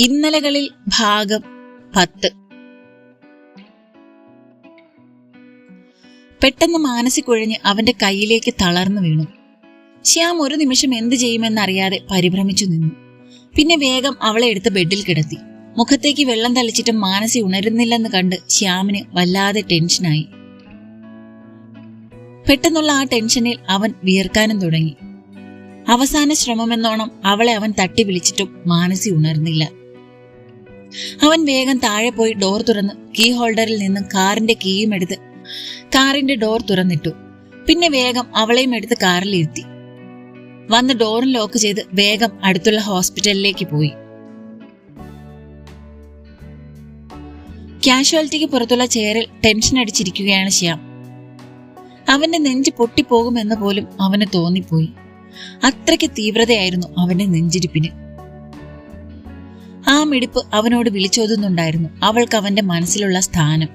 ഇന്നലകളിൽ ഭാഗം പത്ത്. പെട്ടെന്ന് മാനസിക്കുഴഞ്ഞ് അവന്റെ കയ്യിലേക്ക് തളർന്നു വീണു. ശ്യാം ഒരു നിമിഷം എന്തു ചെയ്യുമെന്നറിയാതെ പരിഭ്രമിച്ചു നിന്നു. പിന്നെ വേഗം അവളെ എടുത്ത് ബെഡിൽ കിടത്തി. മുഖത്തേക്ക് വെള്ളം തളിച്ചിട്ട് മാനസി ഉണരുന്നില്ലെന്ന് കണ്ട് ശ്യാമിന് വല്ലാതെ ടെൻഷനായി. പെട്ടെന്നുള്ള ആ ടെൻഷനിൽ അവൻ വിയർക്കാനും തുടങ്ങി. അവസാന ശ്രമമെന്നോണം അവളെ അവൻ തട്ടി വിളിച്ചിട്ടും മാനസി ഉണർന്നില്ല. അവൻ വേഗം താഴെ പോയി ഡോർ തുറന്ന് കീ ഹോൾഡറിൽ നിന്നും കാറിന്റെ കീയും എടുത്ത് കാറിന്റെ ഡോർ തുറന്നിട്ടു. പിന്നെ വേഗം അവളെയും എടുത്ത് കാറിലിരുത്തി വന്ന് ഡോറും ലോക്ക് ചെയ്ത് വേഗം അടുത്തുള്ള ഹോസ്പിറ്റലിലേക്ക് പോയി. കാഷ്വാലിറ്റിക്ക് പുറത്തുള്ള ചെയറിൽ ടെൻഷൻ അടിച്ചിരിക്കുകയാണ് ശ്യാം. അവന്റെ നെഞ്ച് പൊട്ടിപ്പോകുമെന്ന് പോലും അവന് തോന്നിപ്പോയി. അത്രയ്ക്ക് തീവ്രതയായിരുന്നു അവന്റെ നെഞ്ചിരിപ്പിന്. മിടിപ്പ് അവനോട് വിളിച്ചോതുന്നുണ്ടായിരുന്നു. അവൾക്ക് അവന്റെ മനസ്സിലുള്ള സ്ഥാനം.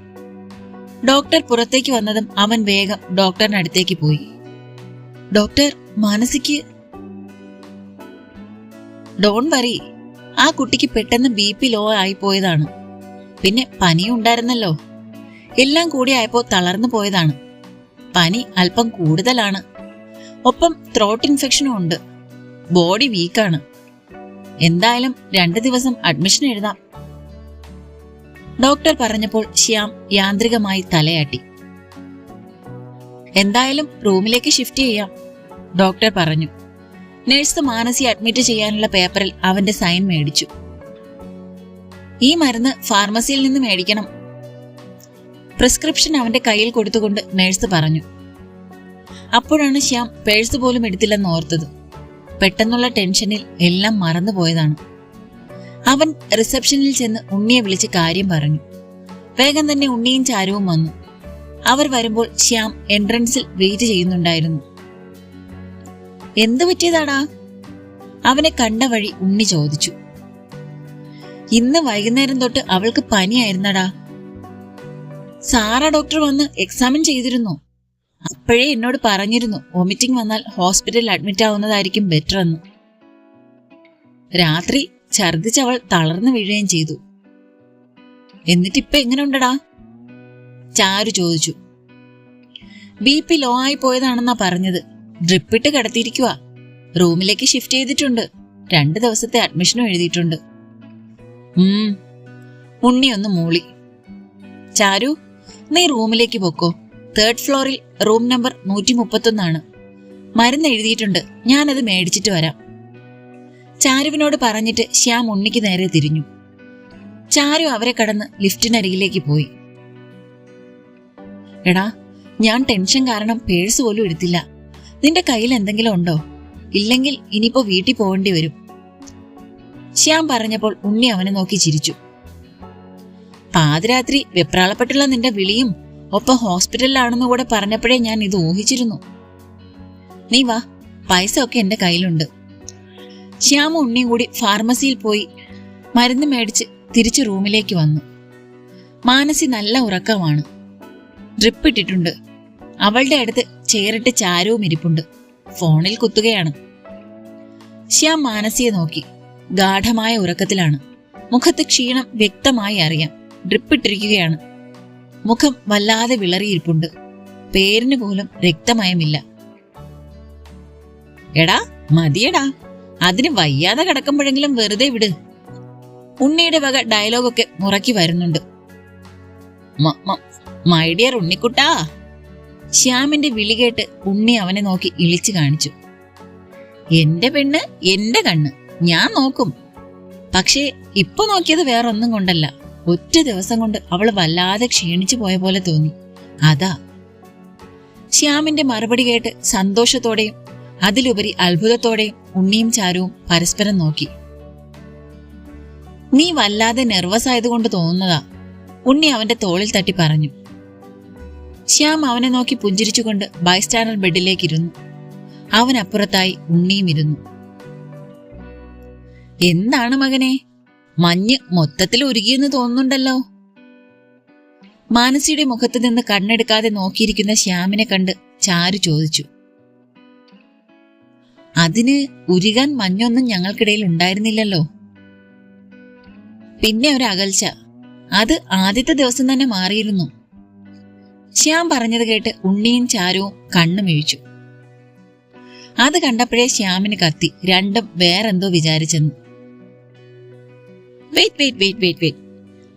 ഡോക്ടർ പുറത്തേക്ക് വന്നതും അവൻ വേഗം ഡോക്ടറിനടുത്തേക്ക് പോയി. ഡോക്ടർ മാനസിക്ക്? ഡോൺ വറി ആ കുട്ടിക്ക് പെട്ടെന്ന് ബി പി ലോ ആയി പോയതാണ്. പിന്നെ പനി ഉണ്ടായിരുന്നല്ലോ. എല്ലാം കൂടി ആയപ്പോ തളർന്നു പോയതാണ്. പനി അല്പം കൂടുതലാണ്. ഒപ്പം ത്രോട്ട് ഇൻഫെക്ഷനും ഉണ്ട്. ബോഡി വീക്കാണ് എന്തായാലും രണ്ടു ദിവസം അഡ്മിഷൻ എഴുതാം. ഡോക്ടർ പറഞ്ഞപ്പോൾ ശ്യാം യാന്ത്രികമായി തലയാട്ടി. എന്തായാലും റൂമിലേക്ക് ഷിഫ്റ്റ് ചെയ്യാം ഡോക്ടർ പറഞ്ഞു. നഴ്സ് മാനസി അഡ്മിറ്റ് ചെയ്യാനുള്ള പേപ്പറിൽ അവന്റെ സൈൻ മേടിച്ചു. ഈ മരുന്ന് ഫാർമസിയിൽ നിന്ന് മേടിക്കണം. പ്രിസ്ക്രിപ്ഷൻ അവന്റെ കയ്യിൽ കൊടുത്തുകൊണ്ട് നഴ്സ് പറഞ്ഞു. അപ്പോഴാണ് ശ്യാം പേഴ്സ് പോലും എടുത്തില്ലെന്ന് ഓർത്തത്. പെട്ടെന്നുള്ള ടെൻഷനിൽ എല്ലാം മറന്നുപോയതാണ് അവൻ റിസപ്ഷനിൽ ചെന്ന് ഉണ്ണിയെ വിളിച്ച് കാര്യം പറഞ്ഞു. വേഗം തന്നെ ഉണ്ണിയും ചാരുവും വന്നു. അവർ വരുമ്പോൾ ശ്യാം എൻട്രൻസിൽ വെയിറ്റ് ചെയ്യുന്നുണ്ടായിരുന്നു. എന്തു പറ്റിയതാടാ? അവനെ കണ്ട വഴി ഉണ്ണി ചോദിച്ചു. ഇന്ന് വൈകുന്നേരം തൊട്ട് അവൾക്ക് പനിയായിരുന്നടാ. സാറ ഡോക്ടർ വന്ന് എക്സാമിൻ ചെയ്തിരുന്നു. അപ്പോഴേ എന്നോട് പറഞ്ഞിരുന്നു വോമിറ്റിംഗ് വന്നാൽ ഹോസ്പിറ്റലിൽ അഡ്മിറ്റ് ആവുന്നതായിരിക്കും ബെറ്റർ എന്ന്. രാത്രി ഛർദിച്ചവൾ തളർന്നു വീഴുകയും ചെയ്തു. എന്നിട്ടിപ്പൊ എങ്ങനെ ഉണ്ടടാ? ചാരു ചോദിച്ചു. ബി പി ലോ ആയി പോയതാണെന്നാ പറഞ്ഞത്. ഡ്രിപ്പിട്ട് കിടത്തിയിരിക്കുക റൂമിലേക്ക് ഷിഫ്റ്റ് ചെയ്തിട്ടുണ്ട്. രണ്ട് ദിവസത്തെ അഡ്മിഷനും എഴുതിയിട്ടുണ്ട്. ഉം. ഉണ്ണി ഒന്ന് മൂളി. ചാരു നീ റൂമിലേക്ക് പൊക്കോ. തേർഡ് ഫ്ലോറിൽ റൂം നമ്പർ നൂറ്റി മുപ്പത്തൊന്നാണ് മരുന്ന് എഴുതിയിട്ടുണ്ട്. ഞാനത് മേടിച്ചിട്ട് വരാം. ചാരുവിനോട് പറഞ്ഞിട്ട് ശ്യാം ഉണ്ണിക്ക് നേരെ തിരിഞ്ഞു. ചാരു അവരെ കടന്ന് ലിഫ്റ്റിനരികിലേക്ക് പോയി. എടാ ഞാൻ ടെൻഷൻ കാരണം പേഴ്സ് പോലും എടുത്തില്ല. നിന്റെ കയ്യിൽ എന്തെങ്കിലും ഉണ്ടോ? ഇല്ലെങ്കിൽ ഇനിയിപ്പോ വീട്ടിൽ പോകേണ്ടി വരും. ശ്യാം പറഞ്ഞപ്പോൾ ഉണ്ണി അവനെ നോക്കി ചിരിച്ചു. പാതിരാത്രി വെപ്രാളപ്പെട്ടുള്ള നിന്റെ വിളിയും ഒപ്പം ഹോസ്പിറ്റലിലാണെന്ന് കൂടെ പറഞ്ഞപ്പോഴേ ഞാൻ ഇത് ഊഹിച്ചിരുന്നു. നീ വാ പൈസ ഒക്കെ എന്റെ കയ്യിലുണ്ട്. ശ്യാമ ഉണ്ണിയും കൂടി ഫാർമസിയിൽ പോയി മരുന്ന് മേടിച്ച് തിരിച്ച് റൂമിലേക്ക് വന്നു. മാനസി നല്ല ഉറക്കമാണ്. ഡ്രിപ്പ് ഇട്ടിട്ടുണ്ട് അവളുടെ അടുത്ത് ചെയറിട്ട് ചാരവും ഇരിപ്പുണ്ട്. ഫോണിൽ കുത്തുകയാണ്. ശ്യാം മാനസിയെ നോക്കി. ഗാഠമായ ഉറക്കത്തിലാണ്. മുഖത്ത് ക്ഷീണം വ്യക്തമായി അറിയാം. ഡ്രിപ്പ് ഇട്ടിരിക്കുകയാണ് മുഖം വല്ലാതെ വിളറിയിരിപ്പുണ്ട്. പേരിന് പോലും രക്തമയമില്ല. എടാ മതിയടാ. അതിന് വയ്യാതെ കിടക്കുമ്പോഴെങ്കിലും വെറുതെ വിട്. ഉണ്ണിയുടെ വക ഡയലോഗൊക്കെ മുറക്കി വരുന്നുണ്ട്. മ- ഡിയർ ഉണ്ണിക്കുട്ടാ. ശ്യാമിന്റെ വിളി കേട്ട് ഉണ്ണി അവനെ നോക്കി ഇളിച്ചു കാണിച്ചു. എന്റെ പെണ്ണ് എന്റെ കണ്ണ്. ഞാൻ നോക്കും. പക്ഷേ ഇപ്പൊ നോക്കിയത് വേറൊന്നും കൊണ്ടല്ല. ഒറ്റ ദിവസം കൊണ്ട് അവൾ വല്ലാതെ ക്ഷീണിച്ചു പോയ പോലെ തോന്നി. അതാ. ശ്യാമിന്റെ മറുപടി കേട്ട് സന്തോഷത്തോടെയും അതിലുപരി അത്ഭുതത്തോടെയും ഉണ്ണിയും ചാരുവും പരസ്പരം നോക്കി. നീ വല്ലാതെ നെർവസ് ആയതുകൊണ്ട് തോന്നുന്നതാ ഉണ്ണി അവന്റെ തോളിൽ തട്ടി പറഞ്ഞു. ശ്യാം അവനെ നോക്കി പുഞ്ചിരിച്ചുകൊണ്ട് ബൈസ്റ്റാൻഡർ ബെഡിലേക്കിരുന്നു. അവനപ്പുറത്തായി ഉണ്ണിയും ഇരുന്നു. എന്താണ് മകനെ? മഞ്ഞ് മൊത്തത്തിൽ ഉരുകിയെന്ന് തോന്നുന്നുണ്ടല്ലോ. മാനസിയുടെ മുഖത്ത് നിന്ന് കണ്ണെടുക്കാതെ നോക്കിയിരിക്കുന്ന ശ്യാമിനെ കണ്ട് ചാരു ചോദിച്ചു. അതിന് ഉരുകാൻ മഞ്ഞൊന്നും ഞങ്ങൾക്കിടയിൽ ഉണ്ടായിരുന്നില്ലല്ലോ. പിന്നെ ഒരു അകൽച്ച അത് ആദ്യത്തെ ദിവസം തന്നെ മാറിയിരുന്നു. ശ്യാം പറഞ്ഞത് കേട്ട് ഉണ്ണിയും ചാരുവും കണ്ണുമിഴിച്ചു അത് കണ്ടപ്പോഴേ ശ്യാമിന് കത്തി. രണ്ടും വേറെന്തോ വിചാരിച്ചെന്ന്. Wait wait wait wait wait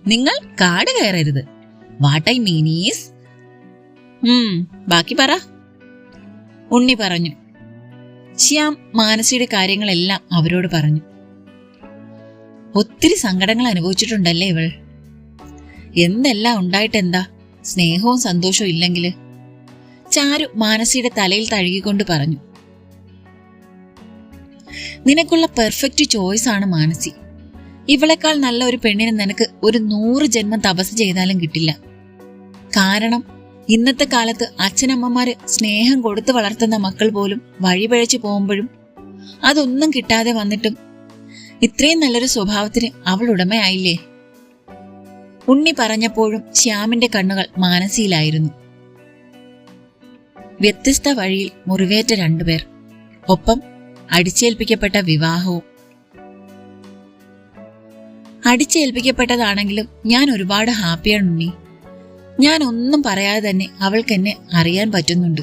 നിങ്ങൾ കാട് കയറരുത്. വാട്ട് ഐ മീൻ ഈസ് ബാക്കി പറ. ഉണ്ണി പറഞ്ഞു. ശ്യാം മാനസിയുടെ കാര്യങ്ങളെല്ലാം അവരോട് പറഞ്ഞു. ഒത്തിരി സങ്കടങ്ങൾ അനുഭവിച്ചിട്ടുണ്ടല്ലേ ഇവൾ? എന്തെല്ലാം ഉണ്ടായിട്ടെന്താ? സ്നേഹവും സന്തോഷവും ഇല്ലെങ്കിൽ? ചാരു മാനസിയുടെ തലയിൽ തഴുകിക്കൊണ്ട് പറഞ്ഞു. നിനക്കുള്ള പെർഫെക്റ്റ് ചോയ്സ് ആണ് മാനസി. ഇവളെക്കാൾ നല്ല ഒരു പെണ്ണിനെ നിനക്ക് ഒരു നൂറ് ജന്മം തപസ് ചെയ്താലും കിട്ടില്ല. കാരണം ഇന്നത്തെ കാലത്ത് അച്ഛനമ്മമാര് സ്നേഹം കൊടുത്തു വളർത്തുന്ന മക്കൾ പോലും വഴിപഴച്ചു പോകുമ്പോഴും അതൊന്നും കിട്ടാതെ വന്നിട്ടും ഇത്രയും നല്ലൊരു സ്വഭാവത്തിന് അവൾ ഉടമയായില്ലേ? ഉണ്ണി പറഞ്ഞപ്പോഴും ശ്യാമിന്റെ കണ്ണുകൾ മാനസിയിലായിരുന്നു. വ്യത്യസ്ത വഴിയിൽ മുറിവേറ്റ രണ്ടുപേർ. ഒപ്പം അടിച്ചേൽപ്പിക്കപ്പെട്ട വിവാഹവും അടിച്ചേൽപ്പിക്കപ്പെട്ടതാണെങ്കിലും ഞാൻ ഒരുപാട് ഹാപ്പിയാണ് ഉണ്ണി. ഞാൻ ഒന്നും പറയാതെ തന്നെ അവൾക്ക് എന്നെ അറിയാൻ പറ്റുന്നുണ്ട്.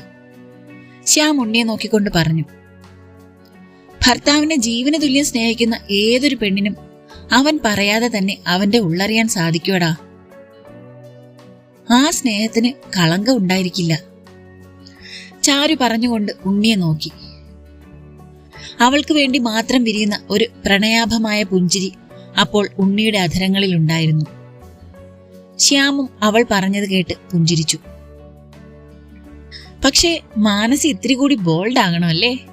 ശ്യാം ഉണ്ണിയെ നോക്കിക്കൊണ്ട് പറഞ്ഞു. ഭർത്താവിനെ ജീവന തുല്യം സ്നേഹിക്കുന്ന ഏതൊരു പെണ്ണിനും അവൻ പറയാതെ തന്നെ അവന്റെ ഉള്ളറിയാൻ സാധിക്കുവടാ. ആ സ്നേഹത്തിന് കളങ്കം ഉണ്ടായിരിക്കില്ല. ചാരു പറഞ്ഞുകൊണ്ട് ഉണ്ണിയെ നോക്കി. അവൾക്ക് വേണ്ടി മാത്രം വിരിയുന്ന ഒരു പ്രണയാഭമായ പുഞ്ചിരി അപ്പോൾ ഉണ്ണിയുടെ അധരങ്ങളിൽ ഉണ്ടായിരുന്നു. ശ്യാമും അവൾ പറഞ്ഞത് കേട്ട് പുഞ്ചിരിച്ചു. പക്ഷേ മാനസി ഇത്തിരി കൂടി ബോൾഡ് ആകണം അല്ലേ?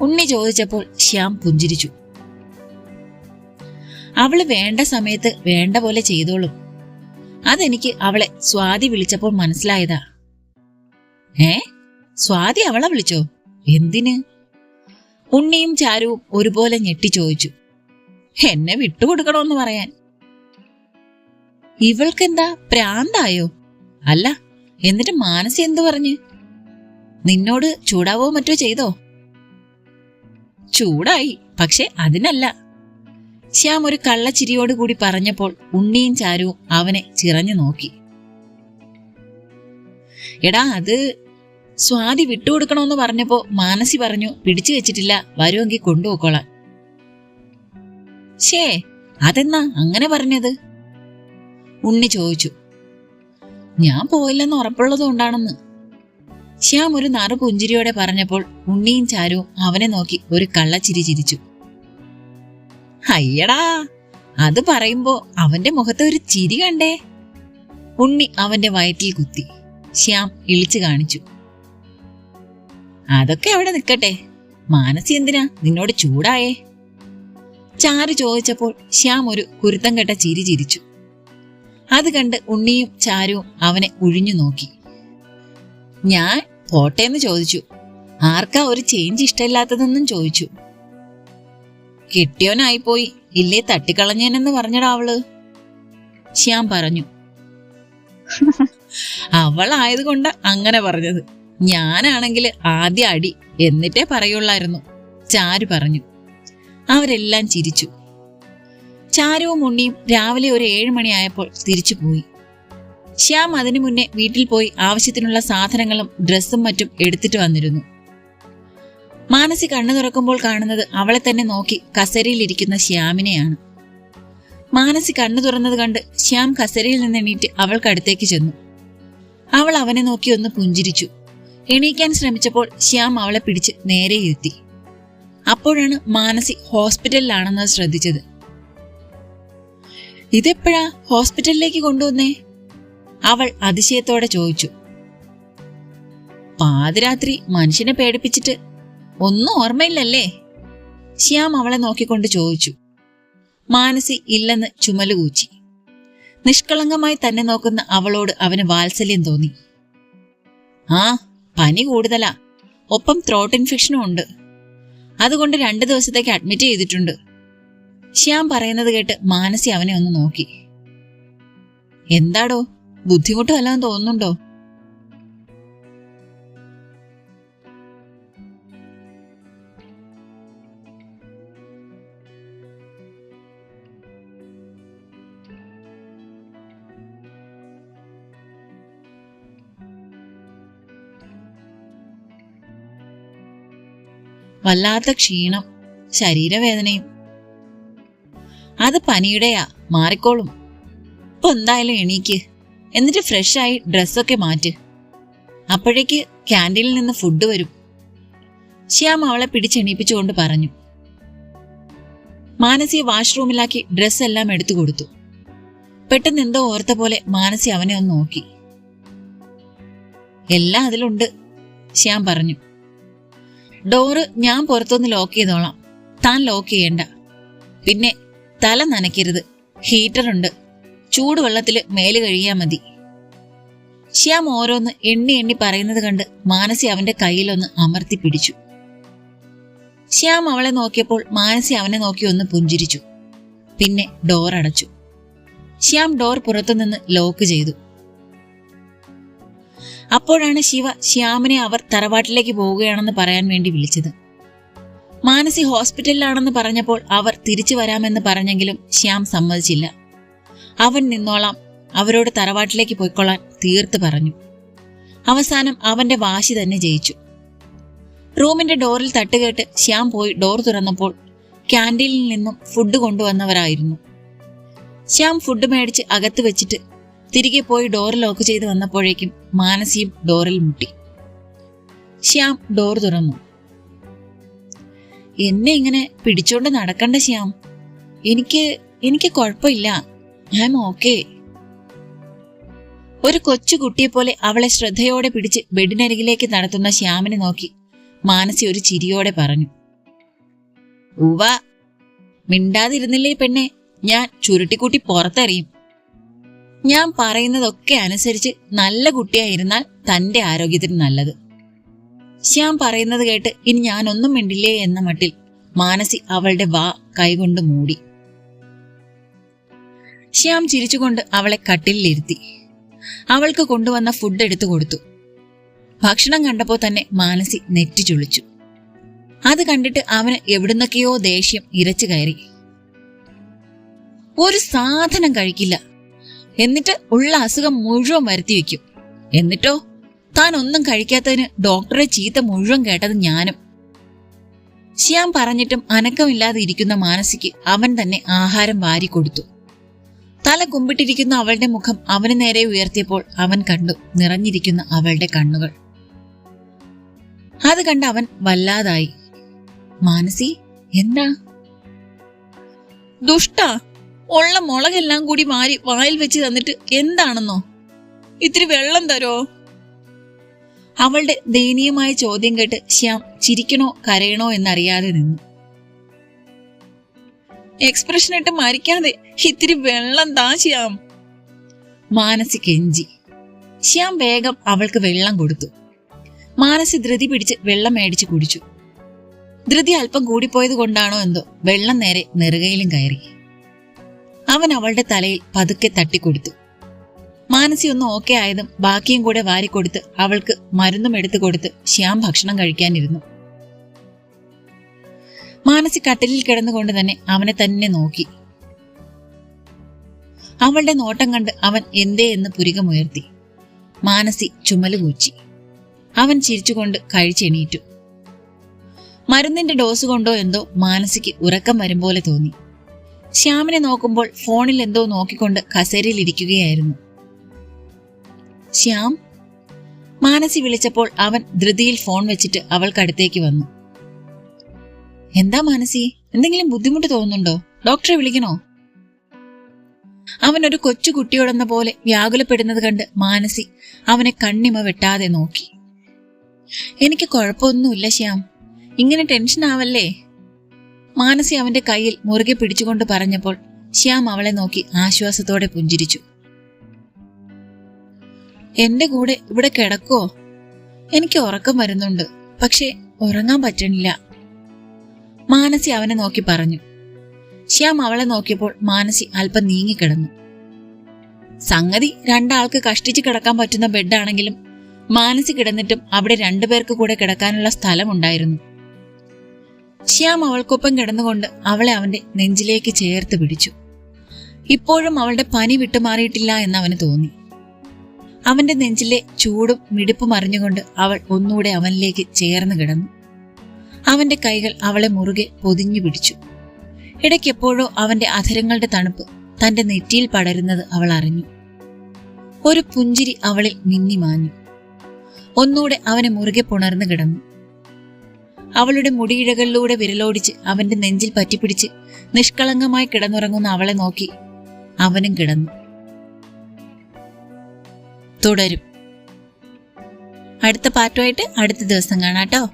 ഉണ്ണി ചോദിച്ചപ്പോൾ ശ്യാം പുഞ്ചിരിച്ചു. അവൾ വേണ്ട സമയത്ത് വേണ്ട പോലെ ചെയ്തോളും. അതെനിക്ക് അവളെ സ്വാതി വിളിച്ചപ്പോൾ മനസ്സിലായതാ. ഏ? സ്വാതി അവളെ വിളിച്ചോ? എന്തിന്? ഉണ്ണിയും ചാരുവും ഒരുപോലെ ഞെട്ടി ചോദിച്ചു എന്നെ വിട്ടുകൊടുക്കണമെന്ന് പറയാൻ. ഇവൾക്കെന്താ പ്രാന്തായോ? അല്ല എന്നിട്ട് മാനസി എന്തു പറഞ്ഞ്? നിന്നോട് ചൂടാവോ മറ്റോ ചെയ്തോ? ചൂടായി പക്ഷെ അതിനല്ല. ശ്യാം ഒരു കള്ളച്ചിരിയോട് കൂടി പറഞ്ഞപ്പോൾ ഉണ്ണിയും ചാരുവും അവനെ ചിറഞ്ഞു നോക്കി. എടാ അത് സ്വാതി വിട്ടുകൊടുക്കണമെന്ന് പറഞ്ഞപ്പോ മാനസി പറഞ്ഞു പിടിച്ചു വെച്ചിട്ടില്ല വരുമെങ്കിൽ കൊണ്ടുപോക്കോളാം ഷേ അതെന്നാ അങ്ങനെ പറഞ്ഞത്? ഉണ്ണി ചോദിച്ചു. ഞാൻ പോയില്ലെന്ന് ഉറപ്പുള്ളത് കൊണ്ടാണെന്ന്. ശ്യാം ഒരു നറു പുഞ്ചിരിയോടെ പറഞ്ഞപ്പോൾ ഉണ്ണിയും ചാരുവും അവനെ നോക്കി ഒരു കള്ളച്ചിരി ചിരിച്ചു. അയ്യടാ അത് പറയുമ്പോ അവന്റെ മുഖത്ത് ഒരു ചിരി കണ്ടേ. ഉണ്ണി അവന്റെ വയറ്റിൽ കുത്തി. ശ്യാം ഇളിച്ചു കാണിച്ചു. അതൊക്കെ അവിടെ നിൽക്കട്ടെ. മാനസി എന്തിനാ നിന്നോട് ചൂടായേ? ചാരു ചോദിച്ചപ്പോൾ ശ്യാം ഒരു കുരുത്തം കെട്ട ചിരി ചിരിച്ചു. അത് കണ്ട് ഉണ്ണിയും ചാരുവും അവനെ ഉഴിഞ്ഞു നോക്കി. ഞാൻ പോട്ടേന്ന് ചോദിച്ചു. ആർക്കാ ഒരു ചേഞ്ച് ഇഷ്ടമില്ലാത്തതെന്നും ചോദിച്ചു. കിട്ടിയോനായിപ്പോയി ഇല്ലേ തട്ടിക്കളഞ്ഞേനെന്ന് പറഞ്ഞടാ അവൾ. ശ്യാം പറഞ്ഞു. അവളായതുകൊണ്ട് അങ്ങനെ പറഞ്ഞത്. ഞാനാണെങ്കിൽ ആദ്യ അടി എന്നിട്ടേ പറയുള്ളായിരുന്നു. ചാരു പറഞ്ഞു. അവരെല്ലാം ചിരിച്ചു. ചാരുവും ഉണ്ണിയും രാവിലെ ഒരു ഏഴ് മണിയായപ്പോൾ തിരിച്ചു പോയി. ശ്യാം അതിനു മുന്നേ വീട്ടിൽ പോയി ആവശ്യത്തിനുള്ള സാധനങ്ങളും ഡ്രസ്സും മറ്റും എടുത്തിട്ട് വന്നിരുന്നു. മാനസി കണ്ണു തുറക്കുമ്പോൾ കാണുന്നത് അവളെ തന്നെ നോക്കി കസേരയിലിരിക്കുന്ന ശ്യാമിനെയാണ്. മാനസി കണ്ണു തുറന്നത് കണ്ട് ശ്യാം കസേരയിൽ നിന്ന് എണീറ്റ് അവൾക്കടുത്തേക്ക് ചെന്നു. അവൾ അവനെ നോക്കി ഒന്ന് പുഞ്ചിരിച്ചു. എണീക്കാൻ ശ്രമിച്ചപ്പോൾ ശ്യാം അവളെ പിടിച്ച് ഇരുത്തി. അപ്പോഴാണ് മാനസി ഹോസ്പിറ്റലിലാണെന്ന് ശ്രദ്ധിച്ചത്. ഇതെപ്പോഴാ ഹോസ്പിറ്റലിലേക്ക് കൊണ്ടുവന്നേ? അവൾ അതിശയത്തോടെ ചോദിച്ചു. പാതിരാത്രി മനുഷ്യനെ പേടിപ്പിച്ചിട്ട് ഒന്നും ഓർമ്മയില്ലല്ലേ? ശ്യാം അവളെ നോക്കിക്കൊണ്ട് ചോദിച്ചു. മാനസി ഇല്ലെന്ന് ചുമലുകൂച്ചി നിഷ്കളങ്കമായി തന്നെ നോക്കുന്ന അവളോട് അവന് വാത്സല്യം തോന്നി. ആ പനി കൂടുതലാ. ഒപ്പം ത്രോട്ട് ഇൻഫെക്ഷനും ഉണ്ട്. അതുകൊണ്ട് രണ്ടു ദിവസത്തേക്ക് അഡ്മിറ്റ് ചെയ്തിട്ടുണ്ട്. ശ്യാം പറയുന്നത് കേട്ട് മാനസി അവനെ ഒന്ന് നോക്കി. എന്താടോ? ബുദ്ധിമുട്ട് വല്ലതും തോന്നുന്നുണ്ടോ? വല്ലാത്ത ക്ഷീണം ശരീരവേദനയും. അത് പനിയുടെയാ മാറിക്കോളും. ഇപ്പൊ എന്തായാലും എണീക്ക്. എന്നിട്ട് ഫ്രഷായി ഡ്രസ്സൊക്കെ മാറ്റ്. അപ്പോഴേക്ക് ക്യാന്റീനിൽ നിന്ന് ഫുഡ് വരും. ശ്യാം അവളെ പിടിച്ചെണീപ്പിച്ചുകൊണ്ട് പറഞ്ഞു. മാനസി വാഷ്റൂമിലാക്കി ഡ്രസ്സ് എല്ലാം എടുത്തു കൊടുത്തു. പെട്ടെന്ന് എന്തോ ഓർത്ത പോലെ മാനസി അവനെ ഒന്ന് നോക്കി. എല്ലാം അതിലുണ്ട് ശ്യാം പറഞ്ഞു. ഡോറ് ഞാൻ പുറത്തുനിന്ന് ലോക്ക് ചെയ്തോളാം. താൻ ലോക്ക് ചെയ്യണ്ട. പിന്നെ തല നനയ്ക്കരുത്. ഹീറ്ററുണ്ട് ചൂടുവെള്ളത്തിൽ മേൽ കഴിയാ മതി. ശ്യാം ഓരോന്ന് എണ്ണി എണ്ണി പറയുന്നത് കണ്ട് മാനസി അവന്റെ കയ്യിലൊന്ന് അമർത്തി പിടിച്ചു. ശ്യാം അവളെ നോക്കിയപ്പോൾ മാനസി അവനെ നോക്കി ഒന്ന് പുഞ്ചിരിച്ചു. പിന്നെ ഡോർ അടച്ചു ശ്യാം ഡോർ പുറത്തുനിന്ന് ലോക്ക് ചെയ്തു. അപ്പോഴാണ് ശിവ ശ്യാമിനെ അവർ തറവാട്ടിലേക്ക് പോവുകയാണെന്ന് പറയാൻ വേണ്ടി വിളിച്ചത്. മാനസി ഹോസ്പിറ്റലിലാണെന്ന് പറഞ്ഞപ്പോൾ അവർ തിരിച്ചു വരാമെന്ന് പറഞ്ഞെങ്കിലും ശ്യാം സമ്മതിച്ചില്ല. അവൻ നിന്നോളാം അവരോട് തറവാട്ടിലേക്ക് പോയിക്കൊള്ളാൻ തീർത്ത് പറഞ്ഞു. അവസാനം അവന്റെ വാശി തന്നെ ജയിച്ചു. റൂമിന്റെ ഡോറിൽ തട്ടുകേട്ട് ശ്യാം പോയി ഡോർ തുറന്നപ്പോൾ ക്യാന്റീനിൽ നിന്നും ഫുഡ് കൊണ്ടുവന്നവരായിരുന്നു. ശ്യാം ഫുഡ് മേടിച്ച് അകത്ത് വെച്ചിട്ട് തിരികെ പോയി ഡോർ ലോക്ക് ചെയ്ത് വന്നപ്പോഴേക്കും മാനസിയും ഡോറിൽ മുട്ടി. ശ്യാം ഡോർ തുറന്നു. എന്നെ ഇങ്ങനെ പിടിച്ചോണ്ട് നടക്കണ്ട ശ്യാം. എനിക്ക് എനിക്ക് കുഴപ്പമില്ല. ഐ എം ഓക്കെ ഒരു കൊച്ചു കുട്ടിയെ പോലെ അവളെ ശ്രദ്ധയോടെ പിടിച്ച് ബെഡിനരികിലേക്ക് നടത്തുന്ന ശ്യാമിനെ നോക്കി മാനസി ഒരു ചിരിയോടെ പറഞ്ഞു. ഉവ മിണ്ടാതിരുന്നില്ലേ പെണ്ണെ? ഞാൻ ചുരുട്ടിക്കൂട്ടി പുറത്തെറിയും. ഞാൻ പറയുന്നതൊക്കെ അനുസരിച്ച് നല്ല കുട്ടിയായിരുന്നാൽ തന്റെ ആരോഗ്യത്തിന് നല്ലത്. ശ്യാം പറയുന്നത് കേട്ട് ഇനി ഞാനൊന്നും മിണ്ടില്ലേ എന്ന മട്ടിൽ മാനസി അവളുടെ വാ കൈകൊണ്ട് മൂടി. ശ്യാം ചിരിച്ചുകൊണ്ട് അവളെ കട്ടിലിരുത്തി അവൾക്ക് കൊണ്ടുവന്ന ഫുഡ് എടുത്തു കൊടുത്തു. ഭക്ഷണം കണ്ടപ്പോൾ തന്നെ മാനസി നെറ്റി ചുളിച്ചു. അത് കണ്ടിട്ട് അവന് എവിടുന്നൊക്കെയോ ദേഷ്യം ഇരച്ചു കയറി. ഒരു സാധനം കഴിക്കില്ല. എന്നിട്ട് ഉള്ള അസുഖം മുഴുവൻ വരുത്തി വെക്കും. എന്നിട്ടോ താൻ ഒന്നും കഴിക്കാത്തതിന് ഡോക്ടറെ ചീത്ത മുഴുവൻ കേട്ടത് ഞാനും. ശ്യാം പറഞ്ഞിട്ടും അനക്കമില്ലാതെ ഇരിക്കുന്ന മാനസിക്ക് അവൻ തന്നെ ആഹാരം വാരി കൊടുത്തു. തല കുമ്പിട്ടിരിക്കുന്ന അവളുടെ മുഖം അവന് നേരെ ഉയർത്തിയപ്പോൾ അവൻ കണ്ടു നിറഞ്ഞിരിക്കുന്ന അവളുടെ കണ്ണുകൾ. അത് കണ്ട് അവൻ വല്ലാതായി. മാനസി എന്താ? ദുഷ്ട ഉള്ള മുളകെല്ലാം കൂടി മാറി വായിൽ വെച്ച് തന്നിട്ട് എന്താണെന്നോ? ഇത്തിരി വെള്ളം തരോ? അവളുടെ ദയനീയമായ ചോദ്യം കേട്ട് ശ്യാം ചിരിക്കണോ കരയണോ എന്നറിയാതെ നിന്നു. എക്സ്പ്രഷൻ ഇട്ട് മരിക്കാതെ ഇത്തിരി വെള്ളം താ ശ്യാം. മാനസി കെഞ്ചി. ശ്യാം വേഗം അവൾക്ക് വെള്ളം കൊടുത്തു. മാനസി ധൃതി പിടിച്ച് വെള്ളം മേടിച്ച് കുടിച്ചു. ധൃതി അല്പം കൂടിപ്പോയത് കൊണ്ടാണോ എന്തോ വെള്ളം നേരെ നെറുകയിലും കയറി. അവൻ അവളുടെ തലയിൽ പതുക്കെ തട്ടിക്കൊടുത്തു. മാനസി ഒന്ന് ഓക്കെ ആയതും ബാക്കിയും കൂടെ വാരിക്കൊടുത്ത് അവൾക്ക് മരുന്നും എടുത്തു കൊടുത്ത് ശ്യാം ഭക്ഷണം കഴിക്കാനിരുന്നു. മാനസി കട്ടിലിൽ കിടന്നുകൊണ്ട് തന്നെ അവനെ തന്നെ നോക്കി. അവളുടെ നോട്ടം കണ്ട് അവൻ എന്തേ എന്ന് പുരികമുയർത്തി. മാനസി ചുമൽ കൂച്ചി അവൻ ചിരിച്ചുകൊണ്ട് കഴിച്ചെണീറ്റു മരുന്നിന്റെ ഡോസ് കൊണ്ടോ എന്തോ മാനസിക്ക് ഉറക്കം വരും പോലെ തോന്നി. ശ്യാമിനെ നോക്കുമ്പോൾ ഫോണിൽ എന്തോ നോക്കിക്കൊണ്ട് കസേരയിൽ ഇരിക്കുകയായിരുന്നു. ശ്യാം മാനസി വിളിച്ചപ്പോൾ അവൻ ധൃതിയിൽ ഫോൺ വെച്ചിട്ട് അവൾക്കടുത്തേക്ക് വന്നു. എന്താ മാനസി എന്തെങ്കിലും ബുദ്ധിമുട്ട് തോന്നുന്നുണ്ടോ? ഡോക്ടറെ വിളിക്കണോ? അവൻ ഒരു കൊച്ചു കുട്ടിയോടെന്ന പോലെ വ്യാകുലപ്പെടുന്നത് കണ്ട് മാനസി അവനെ കണ്ണിമ വെട്ടാതെ നോക്കി. എനിക്ക് കുഴപ്പമൊന്നുമില്ല ശ്യാം. ഇങ്ങനെ ടെൻഷൻ ആവല്ലേ മാനസി അവന്റെ കയ്യിൽ മുറുകെ പിടിച്ചുകൊണ്ട് പറഞ്ഞപ്പോൾ ശ്യാം അവളെ നോക്കി ആശ്വാസത്തോടെ പുഞ്ചിരിച്ചു. എന്റെ കൂടെ ഇവിടെ കിടക്കോ എനിക്ക് ഉറക്കം വരുന്നുണ്ട്. പക്ഷേ ഉറങ്ങാൻ പറ്റണില്ല. മാനസി അവനെ നോക്കി പറഞ്ഞു. ശ്യാം അവളെ നോക്കിയപ്പോൾ മാനസി അല്പം നീങ്ങിക്കിടന്നു. സംഗതി രണ്ടാൾക്ക് കഷ്ടിച്ച് കിടക്കാൻ പറ്റുന്ന ബെഡാണെങ്കിലും മാനസി കിടന്നിട്ടും അവിടെ രണ്ടുപേർക്ക് കൂടെ കിടക്കാനുള്ള സ്ഥലമുണ്ടായിരുന്നു. ശ്യാം അവൾക്കൊപ്പം കിടന്നുകൊണ്ട് അവളെ അവന്റെ നെഞ്ചിലേക്ക് ചേർത്ത് പിടിച്ചു. ഇപ്പോഴും അവളുടെ പനി വിട്ടുമാറിയിട്ടില്ല എന്ന് അവന് തോന്നി. അവന്റെ നെഞ്ചിലെ ചൂടും മിടിപ്പും അറിഞ്ഞുകൊണ്ട് അവൾ ഒന്നുകൂടെ അവനിലേക്ക് ചേർന്ന് കിടന്നു. അവന്റെ കൈകൾ അവളെ മുറുകെ പൊതിഞ്ഞു പിടിച്ചു. ഇടയ്ക്കെപ്പോഴോ അവന്റെ അധരങ്ങളുടെ തണുപ്പ് തന്റെ നെറ്റിയിൽ പടരുന്നത് അവൾ അറിഞ്ഞു. ഒരു പുഞ്ചിരി അവളിൽ മിന്നി മാഞ്ഞു ഒന്നുകൂടെ അവനെ മുറുകെ പുണർന്നു കിടന്നു. അവളുടെ മുടിയിഴകളിലൂടെ വിരലോടിച്ച് അവന്റെ നെഞ്ചിൽ പറ്റിപ്പിടിച്ച് നിഷ്കളങ്കമായി കിടന്നുറങ്ങുന്ന അവളെ നോക്കി അവനും കിടന്നു. തുടരും. അടുത്ത പാട്ടുമായിട്ട് അടുത്ത ദിവസം കാണാട്ടോ